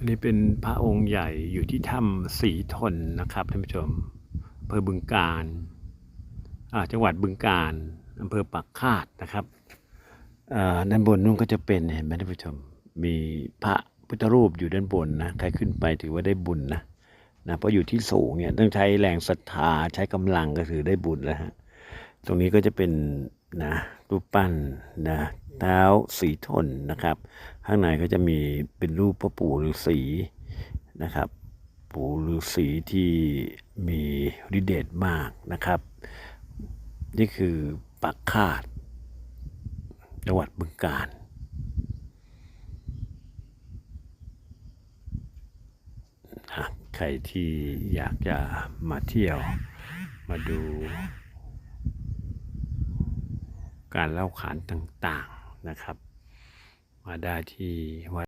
อันนี้เป็นพระองค์ใหญ่อยู่ที่ถ้ำสีทนนะครับท่านผู้ชมอำเภอบึงการจังหวัดบึงการอำเภอปักคาดนะครับอ่าด้านบนนู้นก็จะเป็นเห็นไหมท่านผู้ชม มีพระพุทธรูปอยู่ด้านบนนะใครขึ้นไปถือว่าได้บุญนะนะเพราะอยู่ที่สูงเนี่ยต้องใช้แรงศรัทธาใช้กำลังก็ถือได้บุญแล้วฮะตรงนี้ก็จะเป็นนะรูปปั้นนะ เท้าสีทนนะครับ ข้างในก็จะมีเป็นรูปพ่อปู่ฤาษีนะครับ ปู่ฤาษีที่มีฤทธิ์เดชมากนะครับ นี่คือปักคาดจังหวัดบึงกาฬใครที่อยากจะมาเที่ยวมาดูการเล่าขานต่างๆ นะครับ มาได้ที่วัด